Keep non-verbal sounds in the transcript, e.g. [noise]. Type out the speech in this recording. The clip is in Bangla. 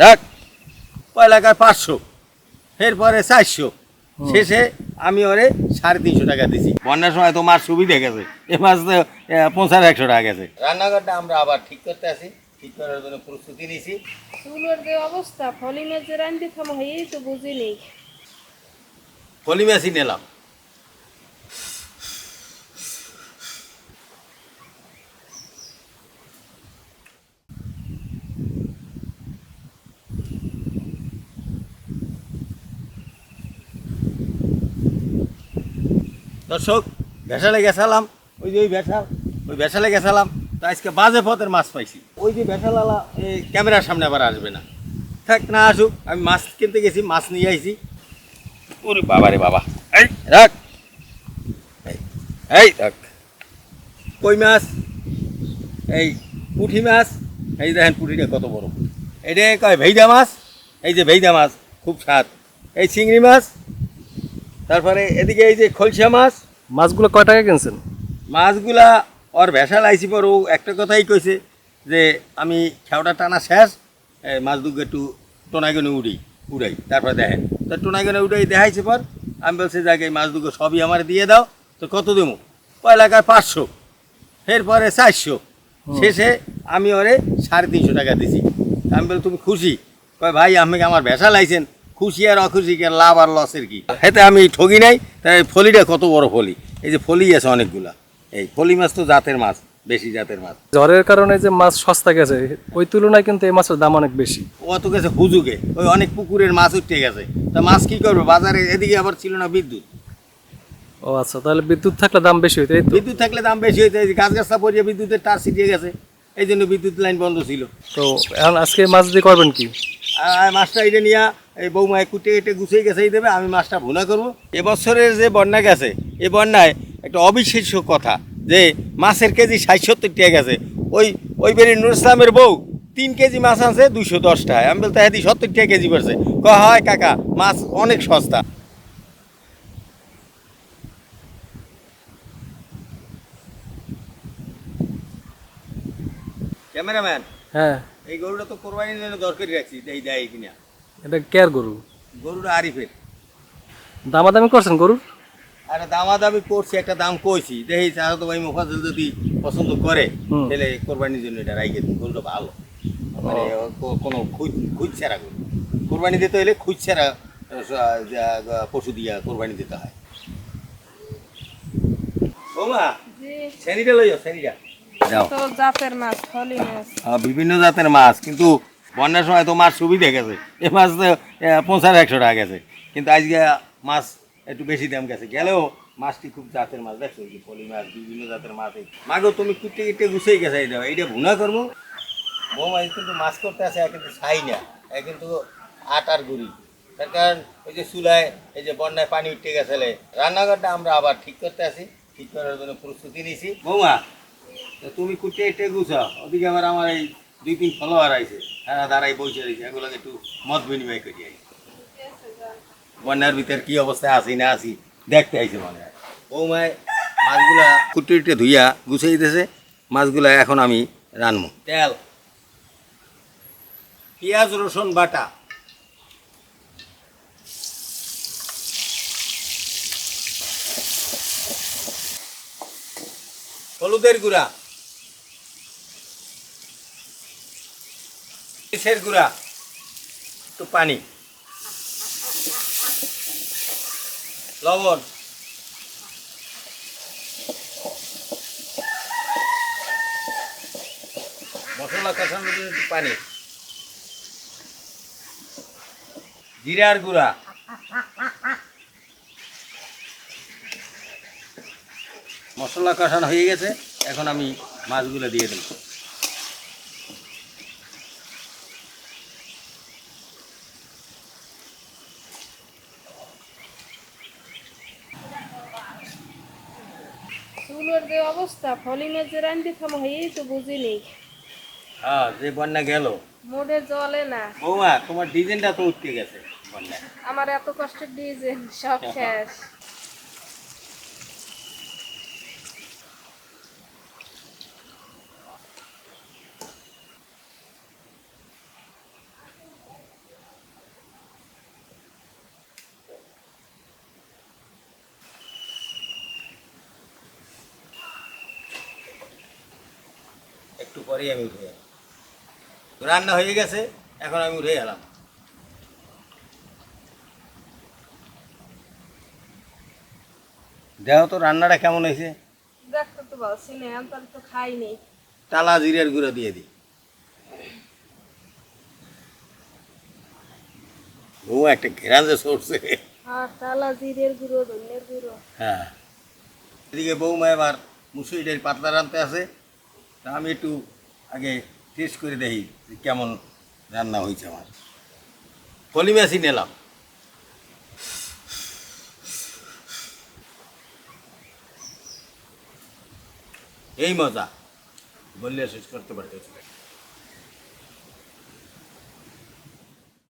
রাখ। পয়লাকায় পাঁচশো এরপরে চারশো। শেষে আমি ওরে সাড়ে তিনশো টাকা দিছি। বন্যার সময় তো মাছ সুবিধা গেছে। এ মাছ তো পঞ্চাশ একশো টাকা গেছে। রান্নাঘরটা আমরা আবার ঠিক করতে আছি। ঠিক করার জন্য প্রস্তুতি নিছি। চুলোর যে অবস্থা ফলিমের যে রান্দি থামা হয় এই তো বুঝি নেই ফলি মাছই নিলাম। দর্শক ভেসালে গেছালাম। ওই যে ওই ভেসাল ওই ভেসালে গেছালাম। তো আজকে বাজে পথের মাছ পাইছি। ওই যে ভেসালালা এই ক্যামেরার সামনে আবার আসবে না। থাক না আসুক আমি মাছ কিনতে গেছি মাছ নিয়ে আইছি। ওরে বাবা রে বাবা। এই রাখ। এই, রাখ। কই মাছ? এই পুঁঠি মাছ। এই দেখেন পুঁঠিটা কত বড় এটা কয় ভেইদা মাছ? এই যে ভেইদা মাছ খুব স্বাদ। এই চিংড়ি মাছ? তারপরে এদিকে এই যে খলসা মাছ। মাছগুলো কয় টাকা কিনছেন? মাছগুলা ওর ভেসাল আইসি পর ও একটা কথাই কইছে যে আমি খেওটা টানা শেষ মাছ দুটো একটু টোনাগনে উড়ি উড়াই তারপরে দেখেন। তো টোনাগনে উড়াই দেখাইছে পর আমি বলছি যাকে মাছ দুটো সবই আমার দিয়ে দাও তো কত দেবো পয়লাকায় পাঁচশো। এরপরে চারশো। শেষে আমি ওরে সাড়ে তিনশো টাকা দিছি। আমি বলি তুমি খুশি? কয় ভাই আমি আমার ভেসা লাইছেন? খুশি আর অখুশি কে লাভ আর লসের কি? হেতে আমি ঠগি নাই তাই ফলিটা কত বড় ফলি। এই যে ফলি আছে অনেকগুলা। এই ফলি মাছ তো জাতের মাছ বেশি জাতের মাছ। জ্বরের কারণে যে মাছ সস্তা গেছে ওই তুলনায় কিন্তু এই মাছের দাম অনেক বেশি। ও তো গেছে হুজুকে ওই অনেক পুকুরের মাছ উঠতে গেছে। তা মাছ কি করবে? বাজারে এদিকে আবার ছিল না বিদ্যুৎ। ও আচ্ছা তাহলে বিদ্যুৎ থাকলে দাম বেশি হইতো এই তো। বিদ্যুৎ থাকলে দাম বেশি হইতে এই যে গাছ গাছটা পড়িয়ে বিদ্যুতের তার ছিটিয়ে গেছে। এই জন্য বিদ্যুৎ লাইন বন্ধ ছিল। তো এখন আজকে মাছ দিয়ে করবেন কি? আর মাছটা এটা নিয়ে এই বৌমায় কুটে কেটে গুছিয়ে গেছেই দেবে আমি মাছটা ভুনা করব। এবছরের যে বন্যা গেছে এই বন্যায় একটা অবিশ্বাস্য কথা যে মাছের কেজি ষাট সত্তর টাকা গেছে। ওই ওই বেরি নুর ইসলামের বউ তিন কেজি মাছ আনছে দুশো দশ টাকায়। আমি বলতে হ্যাঁ সত্তর টাকা কেজি পড়ছে। ক হয় কাকা মাছ অনেক সস্তা। ক্যামেরাম্যান হ্যাঁ। এই গরুটা তো কোরবানির জন্য দরকারি রাখছি এই দেয় কিনা। এটা কেয়ার গরু? গরুটা আরিফের। দামাদামি করছেন গরুর? আরে দামাদামি করছি একটা দাম কইছি। দেখি চাহা তো ভাই মোফাজল যদি পছন্দ করে তাহলে কোরবানির জন্য এটা রাইগে দিন গরুটা ভালো। মানে কোনো খুঁজ খুঁজছেরা গরু। কোরবানি দিতে হলে খুঁজছেরা পশু দিয়া কোরবানি দিতে হয়। যে শ্রেণীটা যাও জাতের মাছ বিভিন্ন জাতের মাছ কিন্তু বন্যার সময় তো মাছ সুবিধে গেছে। এ মাছ তো পঞ্চাশ একশো টাকা গেছে। কিন্তু আজকে মাছ একটু বেশি দাম গেছে। গেলেও মাছটি খুব জাতের মাছ, দেখছ যে পলি মাছ, বিভিন্ন জাতের মাছ মাগো, তুমি কুটে কুটে গুছিয়ে গেছে এটা এইটা ভুনা করব। বৌমা কিন্তু মাছ করতে আসে কিন্তু ছাই না, এ কিন্তু আটার গুড়ি। তার কারণ ওই যে চুলায় এই যে বন্যায় পানি উঠতে গেছিলে রান্নাঘরটা আমরা আবার ঠিক করতে আসি, ঠিক করার জন্য প্রস্তুতি নিছি। বৌমা, তুমি কুটে এটে গুছাও, ওদিকে আবার আমার এই দুই তিন ফলোয়ার আইছে হ্যাঁ দাঁড়াই বসে রয়েছে, এগুলোকে একটু মত বিনিময় করি আই। বন্যার ভিতর কি অবস্থায় আছি না আছি, দেখতে আইছে মনে হয়। বৌমায় মাছগুলা কুটে উটে ধুইয়া গুছিয়ে দিতেছে মাছগুলা এখন আমি রানবো তেল, পেঁয়াজ, রসুন, বাটা। হলুদের গুঁড়া। মরিচের গুঁড়া, একটু পানি। লবণ। মশলা কষানোর জন্য একটু পানি। জিরার গুঁড়া। মশলা কষানো হয়ে গেছে, এখন আমি মাছগুলো দিয়ে দেব। চুলোর যে অবস্থা ফলিমের যে রান্দি থামা হয়েই তো বুঝি নেই হ্যাঁ যে বন্যা গেল। মোড়ে জলে না। বৌমা তোমার ডিজাইনটা তো উঠতে গেছে আমার এত কষ্টের ডিজাইন সব [laughs] শেষ। পরেই আমি উঠে গেলাম। রান্না হয়ে গেছে এখন আমি উঠে গেলাম। দেখো তো রান্নাটা কেমন হয়েছে। দেখতে তো পাচ্ছি না আমি তো খাইনি। টালা জিরের গুঁড়ো দিয়ে দিই ও একটা ঘেরান যে সরছে। আর টালা জিরের গুঁড়ো ধনের গুঁড়ো। হ্যাঁ। এদিকে বৌমা এবার মুসুরিটার পাতলা রানতে আছে আমি একটু আগে টেস্ট করে দেখি কেমন রান্না হয়েছে আমার। পলি মেশিন নিলাম। এই মজা। বললে শেষ করতে পারতেছি।